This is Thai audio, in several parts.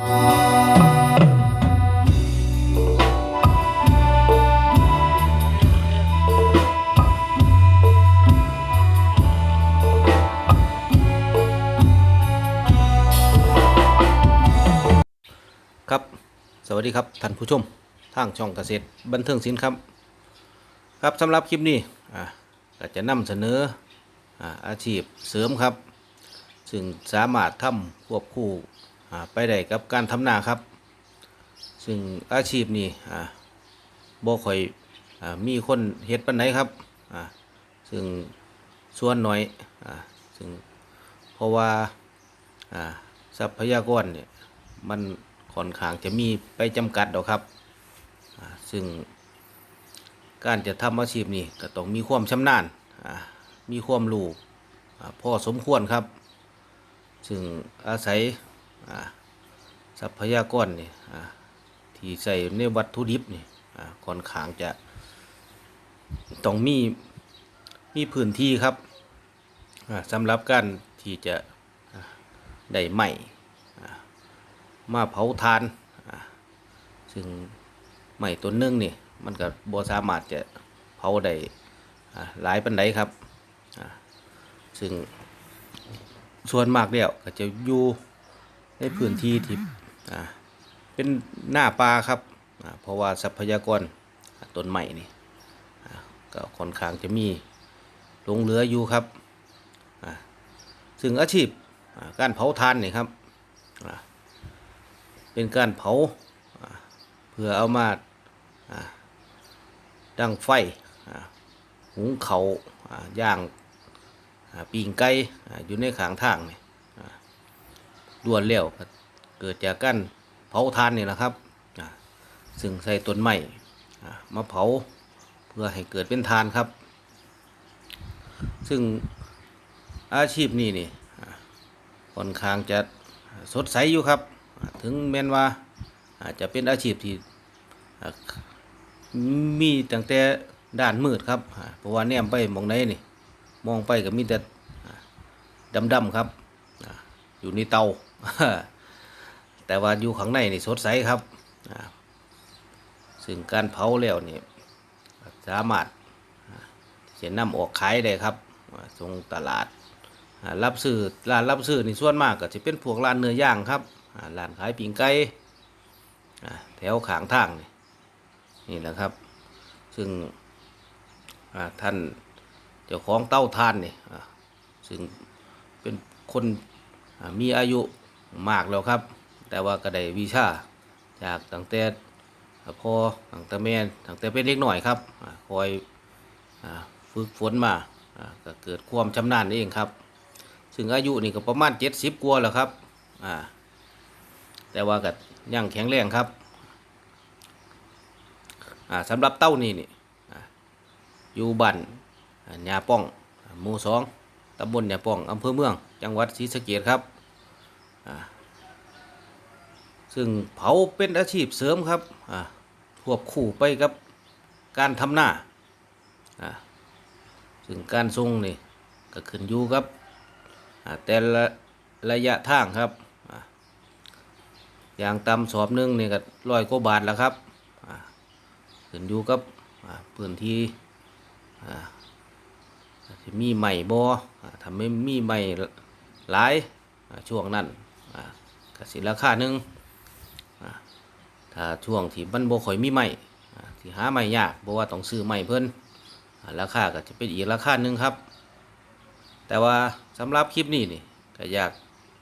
ครับ สวัสดีครับท่านผู้ชม ทางช่องเกษตรบันเทิงศิลป์ครับ ครับสำหรับคลิปนี้อ่าก็จะนำเสนออาอาชีพเสริมครับ ซึ่งสามารถทำควบคู่ ไปได้กับการทำนาครับ ซึ่งอาชีพนี้อ่าบ่ค่อยอมีคนเฮ็ดปานใดครับซึ่งส่วนน้อยอซึ่งเพราะว่าทรัพยากรเนี่ยมันค่อนข้างจะมีไปจำกัดดอกครับ ซึ่งการจะทำอาชีพนี้ก็ต้องมีความชำนาญมีความรู้อ่าพอสมควรครับ ซึ่งอาศัย ทรัพยากรนี่ที่ใส่ในวัตถุดิบนี่อ่าค่อนข้างจะต้องมีมีพื้นที่ครับสำหรับการที่จะได้ไหม่มาเผาทาน ซึ่งไม้ต้นหนึงนี่มันก็บ่สามารถจะเผาได้หลายปันไดครับ ซึ่งส่วนมากแล้วก็จะอยู่ ในพื้นที่ที่เป็นหน้าป่าครับเพราะว่าทรัพยากรต้นไม้นี่ก็ค่อนข้างจะมีหลงเหลืออยู่ครับซึ่งอาชีพการเผาทานนี่ครับเป็นการเผาเพื่อเอามาดังไฟหุงเขาย่างปีงไก่อยู่ในขางทางนี่ ด้วนแล้วเกิดจากการเผาทานนี่แหละครับซึ่งใส่ต้นไม้อ่มาเผาเพื่อให้เกิดเป็นทานครับ ซึ่งอาชีพนี้นี่ค่อนข้างจะสดใสอยู่ครับ ถึงแม้นว่าอาจจะเป็นอาชีพที่มีตั้งแต่ด้านมืดครับ เพราะว่าแนมไปมองไหนนี่ มองไปก็มีแต่ดำๆครับ อยู่ในเตา แต่ว่าอยู่ข้างในนี่สดใสครับซึ่งการเผาแล้วนี่สามารถอ่าจะนำออกขายได้ครับส่งตลาดรับซื้อร้านรับซื้อนี่ส่วนมากก็จะเป็นพวกร้านเนื้อย่างครับร้านขายปิ่งไก่แถวขางทางนี่นี่แหละครับ ซึ่งท่านเจ้าของเต้าทานนี่ซึ่งเป็นคนมีอายุ มากแล้วครับ แต่ว่าก็ได้วิชาจากตั้งแต่พ่อตั้งแต่แม่ตั้งแต่เป็นเล็กหน่อยครับคอยฝึกฝนมาก็เกิดความชำนาญเองครับ ซึ่งอายุนี่ก็ประมาณเจ็ดสิบกว่าแล้วครับแต่ว่าก็ยังแข็งแรงครับสำหรับเต้านี่นี่อยู่บ้านอ่าหญ้าป้องหมู่สองตำบลหญ้าป้องอำเภอเมือง จังหวัดศรีสะเกษครับ ซึ่งเผาเป็นอาชีพเสริมครับควบคู่ไปกับการทำหน้าซึ่งการทรงนี่ก็ขึ้นอยู่กับแต่ละระยะทางครับอย่างตำสอบหนึ่งนี่ก็ร้อยกว่าบาทแล้วครับขึ้นอยู่กับพื้นที่มีใหม่บ่อ่าถ้าไม่มีใหม่หลายช่วงนั้น ก็สิราคาหนึ่งถ้าช่วงที่มันบ่ค่อยมีใหม่ที่หาใหม่ยากเพราะว่าต้องซื้อใหม่เพิ่นราคาก็จะเป็นอีกราคาหนึ่งครับ แต่ว่าสำหรับคลิปนี้นี่ก็อยาก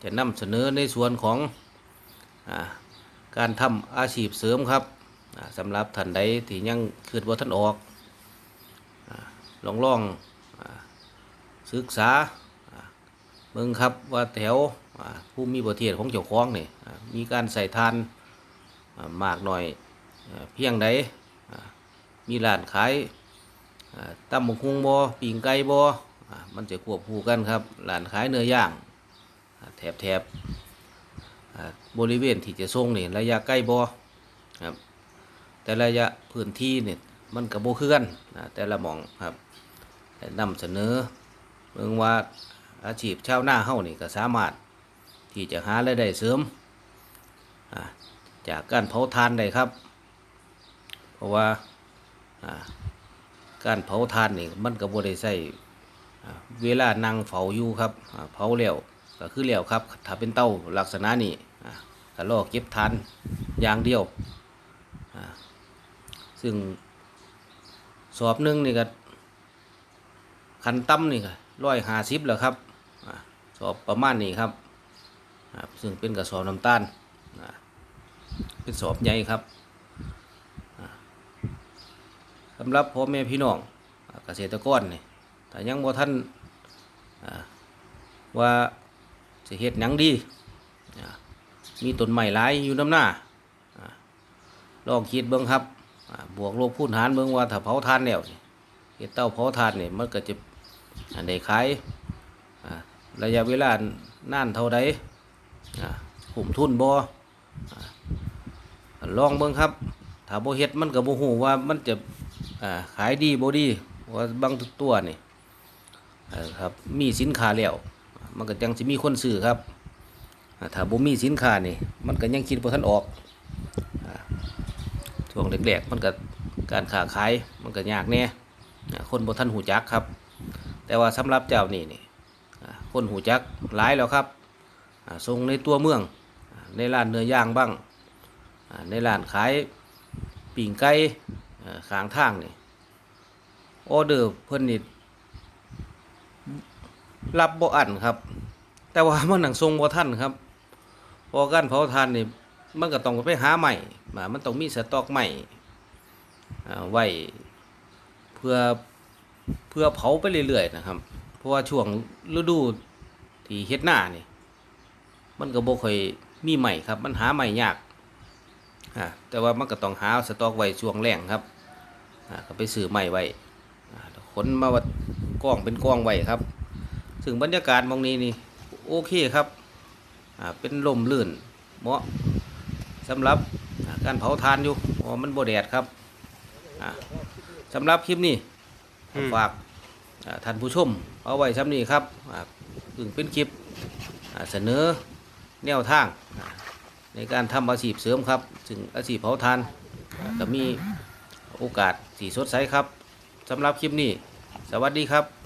จะนำเสนอในส่วนของอการทำอาชีพเสริมครับอ่าสำหรับท่านใดที่ยังคืดว่าท่านออกอลองลองอศึกษาเบิ่งครับว่าแถว ผู้มีประเทศของเจ้าของนี่มีการใส่ทานมากหน่อยเพียงใดมีร้านขายตำบักหุงบ่ปิ่งไก่บ่อมันจะควบคู่กันครับร้านขายเนื้อย่างแถบแถบบริเวณที่จะส่งนี่ระยะใกล้บ่ครับแต่ระยะพื้นที่เนี่ยมันกับบ่คือกันแต่ละหม่องครับแต่นำเสนอเบิ่งว่าอาชีพชาวนาเฮานี่ก็สามารถ ที่จะหารายได้เสริมจากการเผาทานได้ครับ เพราะว่าการเผาทานนี่มันก็บ่ได้ใช้อ่เวลานั่งเฝ้าอยู่ครับอ่าเผาแล้วก็คือแล้วครับ ถ้าเป็นเต้าลักษณะนี้ก็รอเก็บทานอย่างเดียว ซึ่งสอบหนึงนี่ก็คันต่ำนี่ก็ร้อยห้าสิบแล้วครับสอบประมาณนี้ครับ อ่าซึ่งเป็นกระสอบน้ำตาลเป็นสอบใหญ่ครับสำหรับพ่อแม่พี่น้องเกษตรกรนี่ถ้ายังบ่ท่านว่าจะเฮ็ดหยังดี มีต้นไม้หลายอยู่น้ำหน้าลองคิดเบิ่งครับ บวกลบคูณหารเบิ่งว่าถ้าเผาทานแล้วเฮ็ดเตาเผาทานนี่มันก็จะอันใดขายระยะเวลานานเท่าใด อ่าคุ้มทุนบอลองเบิ่งครับถ้าบ่เฮ็ดมันก็บ่ฮู้ว่ามันจะขายดีบดีว่าบางตัวนี่ครับมีสินค้าแล้วมันก็ยังสิมีคนซื้อครับถ้าโบมีสินค้านี่มันก็ยังคิดบ่ทันออกช่วงแรกๆมันก็การค้าขายมันก็ยากแน่อ่าคนบ่ทันหูจักครับ แต่ว่าสำหรับเจ้านี่นี่คนหูจักหลายแล้วครับ ส่งในตัวเมือง ในร้านเนื้อย่างบ้าง ในร้านขายปิ่งไก่ขางทางนี่ออเดอร์เพิ่นนี่รับบ่อันครับ แต่ว่ามันหนังทรงบ่ทันครับ พอการเผาทานนี่มันก็ต้องไปหาใหม่มามันต้องมีสต็อกใหม่ไว้เพื่อเพื่อเผาไปเรื่อยๆนะครับ เพราะว่าช่วงฤดูที่เฮ็ดหน้านี่ มันก็บ่ค่อยมีใหม่ครับ มันหาใหม่ยากอ่าแต่ว่ามันก็ต้องหาสต็อกไว้ช่วงแรงครับอ่าก็ไปซื้อใหม่ไว้อ่าขนมาวัดกล้องเป็นกล้องไว้ครับ ซึ่งบรรยากาศหมองนี้นี่โอเคครับอ่าเป็นลมลื่นเหมาะสำหรับอ่าการเผาทานอยู่เพราะว่ามันบ่แดดครับอ่าสำหรับคลิปนี้อืมฝากอ่าท่านผู้ชม เอาไว้ซ้ำนี้ครับอ่าซึ่งเป็นคลิปอ่าเสนอ แนวทาง ในการทำอาชีพเสริมครับถึงอาชีพเผาทานก็มีโอกาสสีสดใสครับสำหรับคลิปนี้ สวัสดีครับ